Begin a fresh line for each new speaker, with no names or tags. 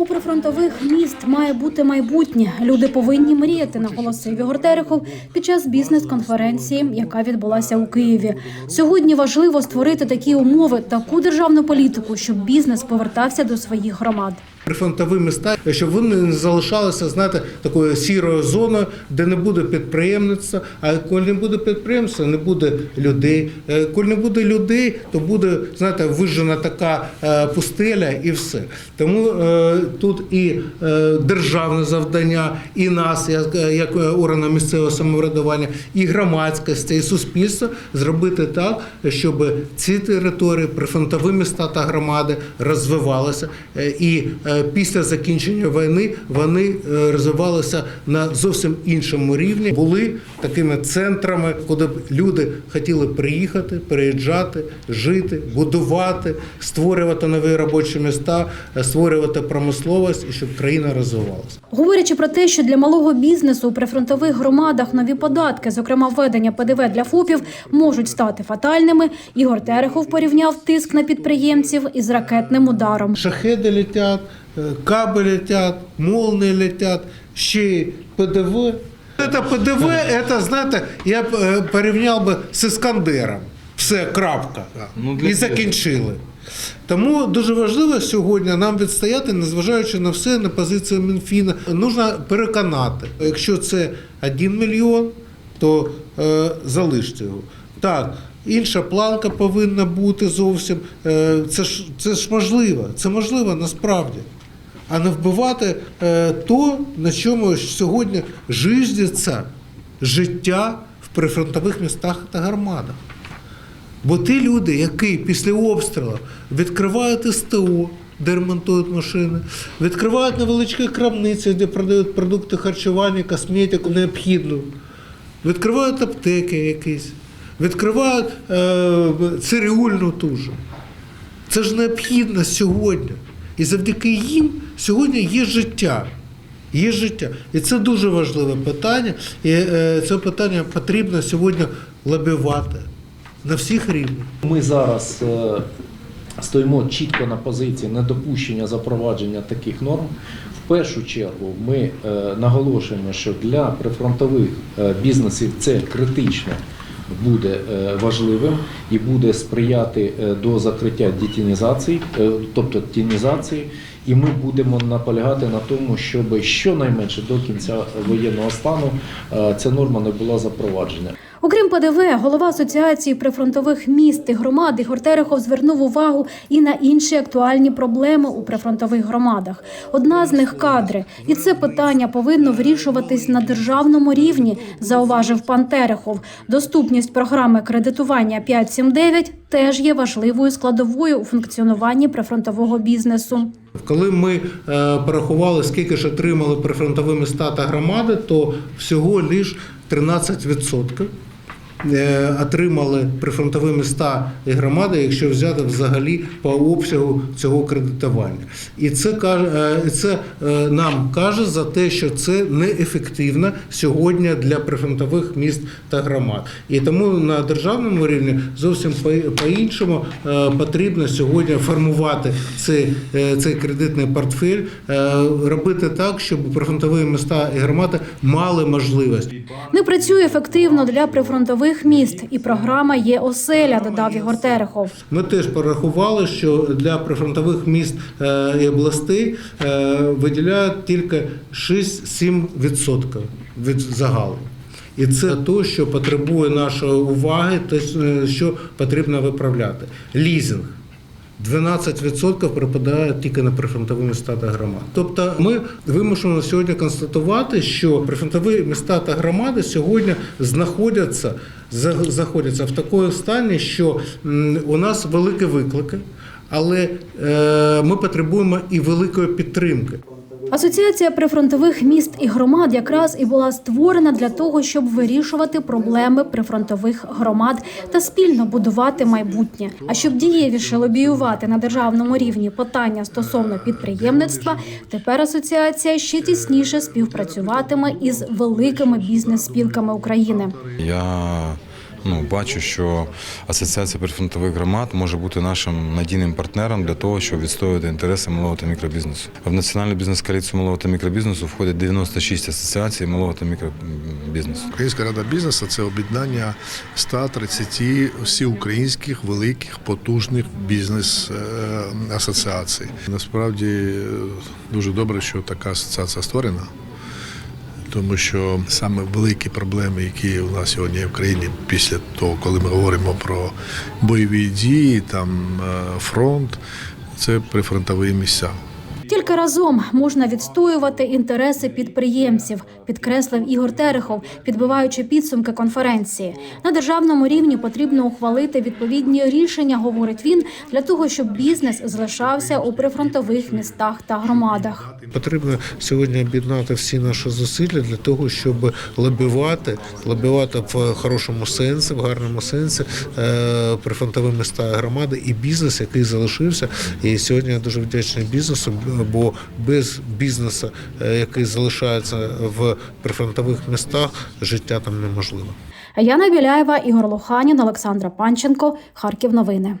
У прифронтових міст має бути майбутнє. Люди повинні мріяти, наголосив Ігор Терехов під час бізнес-конференції, яка відбулася у Києві. Сьогодні важливо створити такі умови, таку державну політику, щоб бізнес повертався до своїх громад.
Прифронтові міста, щоб вони не залишалися, знаєте, такою сірою зоною, де не буде підприємництва. А коли не буде підприємства, не буде людей. Е, Коли не буде людей, то буде знаєте, вижена така е, пустеля і все. Тому е, тут і державне завдання, і нас, як, органи місцевого самоврядування, і громадськості, і суспільство зробити так, щоб ці території, прифронтові міста та громади розвивалися і після закінчення війни вони е, розвивалися на зовсім іншому рівні. Були такими центрами, куди б люди хотіли приїхати, переїжджати, жити, будувати, створювати нові робочі міста, е, створювати промисловість і щоб країна розвивалася.
Говорячи про те, що для малого бізнесу у прифронтових громадах нові податки, зокрема введення ПДВ для ФОПів, можуть стати фатальними. Ігор Терехов порівняв тиск на підприємців із ракетним ударом.
Шахеди летять, е, каби летять, молнии летять, ще ПДВ. Це ПДВ, це, знаєте, я е, порівняв би з Іскандером. Все, крапка.
Ну,
І закінчили. Тому дуже важливо сьогодні нам відстояти, незважаючи на все, на позицію Мінфіна. Нужно переконати, якщо це 1 мільйон, то е, залиште його. Так, інша планка повинна бути зовсім. Е, це, ж, це ж можливо, це можливо насправді. А не вбивати е, то, на чому сьогодні жиздиться життя в прифронтових містах та громадах. Бо ті люди, які після обстрілу відкривають СТО, де ремонтують машини, відкривають невеличкі крамниці, де продають продукти харчування, косметику необхідну, відкривають аптеки якісь, відкривають е, цирюльну ту же. Це ж необхідно сьогодні. І завдяки їм сьогодні є життя. Є життя. І це дуже важливе питання. І е, це питання потрібно сьогодні лобівати на всіх рівнях.
Ми зараз е, стоїмо чітко на позиції недопущення запровадження таких норм. В першу чергу ми е, наголошуємо, що для прифронтових бізнесів це критично буде е, важливим і буде сприяти е, до закриття дітінізації, е, тобто тінізації. І ми будемо наполягати на тому, щоб щонайменше до кінця воєнного стану ця норма не була запроваджена.
Окрім ПДВ, голова асоціації прифронтових міст і громад Ігор Терехов звернув увагу і на інші актуальні проблеми у прифронтових громадах. Одна з них кадри, і це питання повинно вирішуватись на державному рівні, зауважив пан Терехов. Доступність програми кредитування 579 теж є важливою складовою у функціонуванні прифронтового бізнесу.
Коли ми е, порахували, скільки ж отримали прифронтові міста та громади, то всього лише 13% е, отримали прифронтові міста і громади, якщо взяти взагалі по обсягу цього кредитування. І це каже, е, це е, нам каже за те, що це неефективно сьогодні для прифронтових міст та громад. І тому на державному рівні зовсім по- по-іншому е, потрібно сьогодні формувати цей, е, цей кредитний портфель, е, робити так, щоб прифронтові міста і громади мали можливість.
Не працює ефективно для прифронтових міст, і програма є оселя, додав Ігор Терехов.
Ми теж порахували, що для прифронтових міст е, і областей виділяють тільки 6-7% від загалу. І це те, що потребує нашої уваги, те, е, що потрібно виправляти. Лізинг. 12% припадає тільки на прифронтові міста та громади. Тобто ми вимушені сьогодні констатувати, що прифронтові міста та громади сьогодні знаходяться, заходяться в такому стані, що у нас великі виклики, але е, ми потребуємо і великої підтримки.
Асоціація прифронтових міст і громад якраз і була створена для того, щоб вирішувати проблеми прифронтових громад та спільно будувати майбутнє. А щоб дієвіше лобіювати на державному рівні питання стосовно підприємництва, тепер асоціація ще тісніше співпрацюватиме із великими бізнес-спілками України.
Я ну, бачу, що Асоціація прифронтових громад може бути нашим надійним партнером для того, щоб відстоювати інтереси малого та мікробізнесу. В національну бізнес-коаліцію малого та мікробізнесу входять 96 асоціацій малого та мікробізнесу.
Українська рада бізнесу це об'єднання 130 всеукраїнських великих потужних бізнес-асоціацій. Насправді е, дуже добре, що така асоціація створена. Тому що саме великі проблеми, які у нас сьогодні є в країні, після того, коли ми говоримо про бойові дії, там е, фронт, це прифронтові місця.
Тільки разом можна відстоювати інтереси підприємців, підкреслив Ігор Терехов, підбиваючи підсумки конференції. На державному рівні потрібно ухвалити відповідні рішення, говорить він, для того, щоб бізнес залишався у прифронтових містах та громадах.
Потрібно сьогодні об'єднати всі наші зусилля для того, щоб лобівати, лобівати в хорошому сенсі, в гарному сенсі е, прифронтові міста громади і бізнес, який залишився. І сьогодні я дуже вдячний бізнесу, бо без бізнесу, е, який залишається в прифронтових містах, життя там неможливо.
Яна Біляєва, Ігор Луханін, Олександра Панченко, Харків. Новини.